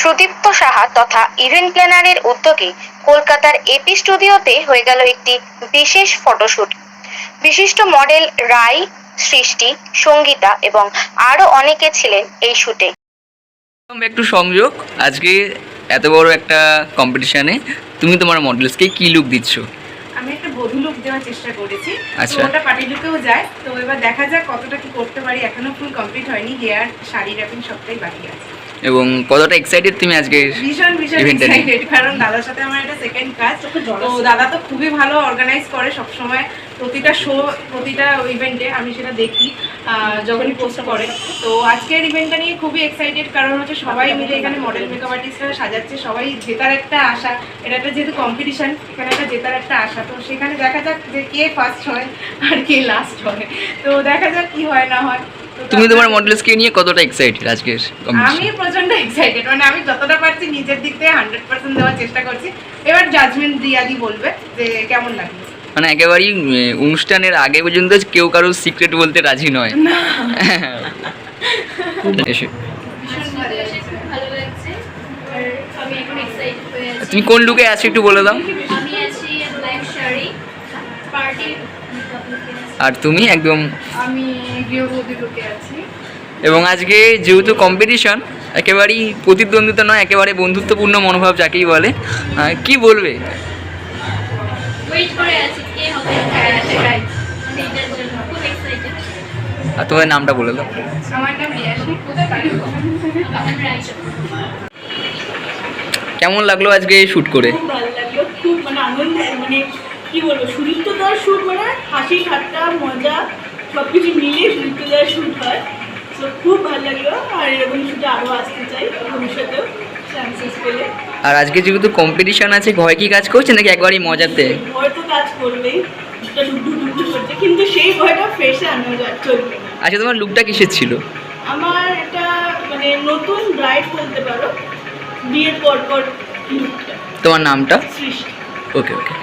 সুদীপ্ত সাহা তথা ইভেন্ট প্ল্যানারের উদ্যোগে কলকাতার এপি স্টুডিওতে হয়ে গেল একটি বিশেষ ফটোশুট। বিশিষ্ট মডেল রায় সৃষ্টি, সঙ্গীতা এবং আরও অনেকে ছিলেন এই শুটে। একটু সংযোগ, আজকে এত বড় একটা কম্পিটিশনে তুমি তোমার মডেলসকে কি লুক দিচ্ছ আমি একটা বধূ লুক দেওয়ার চেষ্টা করেছি। আচ্ছা। ওটা পার্টি লুকেও যায়। তো এবার দেখা যাক কতটা কি করতে পারি। এখনও ফুল কমপ্লিট হয়নি। হেয়ার শাড়ি র্যাপিং সবটাই বাকি আছে। এবং কতটা এক্সাইটেড তুমি আজকে ভীষণ ভীষণ। এক্সাইটেড কারণ দাদার সাথে আমার এটা সেকেন্ড কাজ। তো দাদা তো খুবই ভালো অর্গানাইজ করে সবসময়। প্রতিটা শো প্রতিটা ইভেন্টে আমি সেটা দেখি যখনই পোস্ট করে। তো আজকের ইভেন্টটা নিয়ে খুবই এক্সাইটেড কারণ হচ্ছে সবাই মিলে এখানে মডেল মেকআপ আর্টিস্টরা সাজাচ্ছে সবাই জেতার একটা আশা। এটা একটা যেহেতু কম্পিটিশন এখানে একটা জেতার একটা আশা। তো সেখানে দেখা যাক যে কে ফার্স্ট হয় আর কে লাস্ট হয়। তো দেখা যাক কি হয় না হয়। তুমি তোমার মডেলসকে নিয়ে কতটা এক্সাইটেড আজকের আমি প্রচণ্ড এক্সাইটেড মানে আমি যতটা পারছি নিজের দিক থেকে হান্ড্রেড পার্সেন্ট দেওয়ার চেষ্টা করছি। এবার জাজমেন্ট রিয়াদি বলবে যে কেমন লাগবে মানে একেবারেই অনুষ্ঠানের আগে পর্যন্ত কেউ কারোর সিক্রেট বলতে রাজি নয়। এসে। ভালো লাগছে। আর আমি এখন এক্সাইটেড আছি। তুমি কোন লুকে আছো একটু বলে দাও। আর তুমি একদম? আমি গৃহবধূ লোকে আছি। এবং আজকে যেহেতু কম্পিটিশন একেবারেই প্রতিদ্বন্দ্বিতা নয় একেবারে বন্ধুত্বপূর্ণ মনোভাব যাকেই বলে। কি বলবে? ওয়েট করে আছি কে হবে সেটাই জন্য খুব এক্সাইটেড আর তোমার নামটা বলে দাও। আমার নাম রিয়াসী কেমন লাগল আজকে এই শ্যুট করে? খুব ভালো লাগল খুব মানে আনন্দ মানে কি বলব শ্যুট মানে হাসি ঠাট্টা মজা সব কিছু মিলিয়ে শ্যুট হয়। তো খুব ভালো লাগল আর এরকম শুটে আরও আসতে চাই ভবিষ্যতেও। চান্সেস পেলে। আর আজকে যেহেতু কম্পিটিশন আছে ভয় কি কাজ করছে নাকি একবারই মজাতে ভয় তো কাজ করবেই। একটা ডুডু ডুডু করছে কিন্তু সেই ভয়টা ফেসে আনা চলবে আচ্ছা তোমার লুকটা কিসের ছিল? আমার এটা মানে নতুন ব্রাইড বলতে পারো বিয়ের পর পর লুকটা তোমার নামটা? সৃষ্টি। ওকে ওকে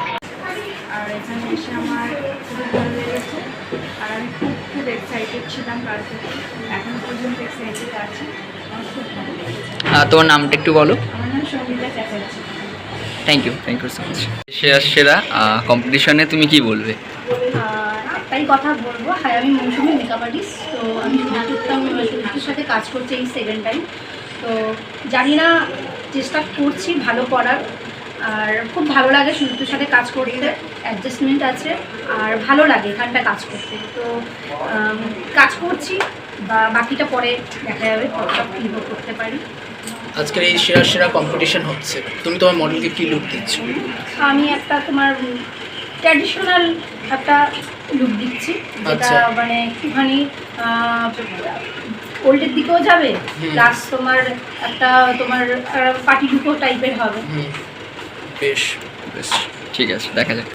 আর এখানে এসে আমার খুবই ভালো লেগেছে আর আমি খুব এক্সাইটেড ছিলাম থেকে এখন পর্যন্ত এক্সাইটেড আছি। আমার খুব ভালো লেগেছে। তোমার নামটা একটু বলো। আমার নাম Sangita Chatterjee. Thank you thank you so much সেরা সেরা কম্পিটিশনে তুমি কি বলবে? একটাই কথা বলব হাই আমি মৌসুমি মেকআপ আর্টিস্ট তো আমি সাথে কাজ করছি এই সেকেন্ড টাইম তো জানি না চেষ্টা করছি ভালো করার। আর খুব ভালো লাগে সুদীপ্তের সাথে কাজ করতে। অ্যাডজাস্টমেন্ট আছে আর ভালো লাগে এখানটা কাজ করতে। তো কাজ করছি বা বাকিটা পরে দেখা যাবে কতটা করতে পারি। আজকের এই সেরা সেরা কম্পিটিশন হচ্ছে। তুমি তোমার মডেলকে কি লুক দিচ্ছ? আমি একটা তোমার ট্র্যাডিশনাল একটা লুক দিচ্ছি। যেটা আচ্ছা। মানে একটুখানি ওল্ডের দিকেও যাবে প্লাস তোমার একটা তোমার পার্টি লুকও টাইপের হবে। বেশ বেশ। ঠিক আছে দেখা যাক।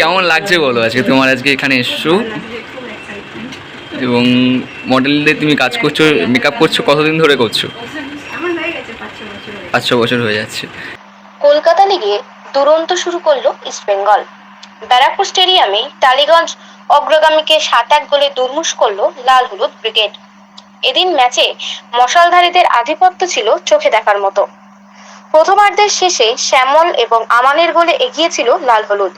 কেমন লাগছে বলো আজকে? তোমার আজকে এখানে এসছো? এবং মডেলদের তুমি কাজ করছ মেকআপ করছ কতদিন ধরে করছ? আমার গেছে পাঁচ ছ বছর হয়ে হয়ে যাচ্ছে। কলকাতা লিগে দুরন্ত শুরু করল ইস্টবেঙ্গল ব্যারাকপুর স্টেডিয়ামে টালিগঞ্জ অগ্রগামীকে সাত এক গোলে দুর্মুশ করল লাল হলুদ ব্রিগেড। এদিন ম্যাচে মশালধারীদের আধিপত্য ছিল চোখে দেখার মতো। প্রথমার্ধের শেষে শ্যামল এবং আমানের গোলে এগিয়েছিল লাল হলুদ।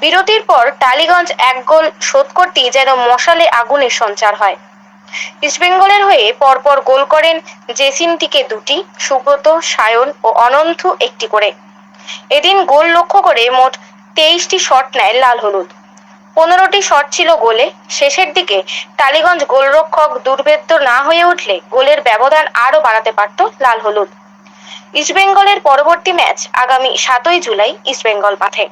বিরতির পর টালিগঞ্জ এক গোল শোধ করতেই যেন মশালে আগুনের সঞ্চার হয়। ইস্টবেঙ্গলের হয়ে পরপর গোল করেন জেসিনটিকে দুটি, সুব্রত, সায়ন ও অনন্ত একটি করে। এদিন গোল লক্ষ্য করে মোট তেইশটি শট নেয় লাল হলুদ। পনেরোটি শট ছিল গোলে। শেষের দিকে টালিগঞ্জ গোলরক্ষক দুর্ভেদ্য না হয়ে উঠলে গোলের ব্যবধান আরও বাড়াতে পারত লাল হলুদ। ইস্টবেঙ্গলের পরবর্তী ম্যাচ আগামী সাতই জুলাই ইস্টবেঙ্গল মাঠে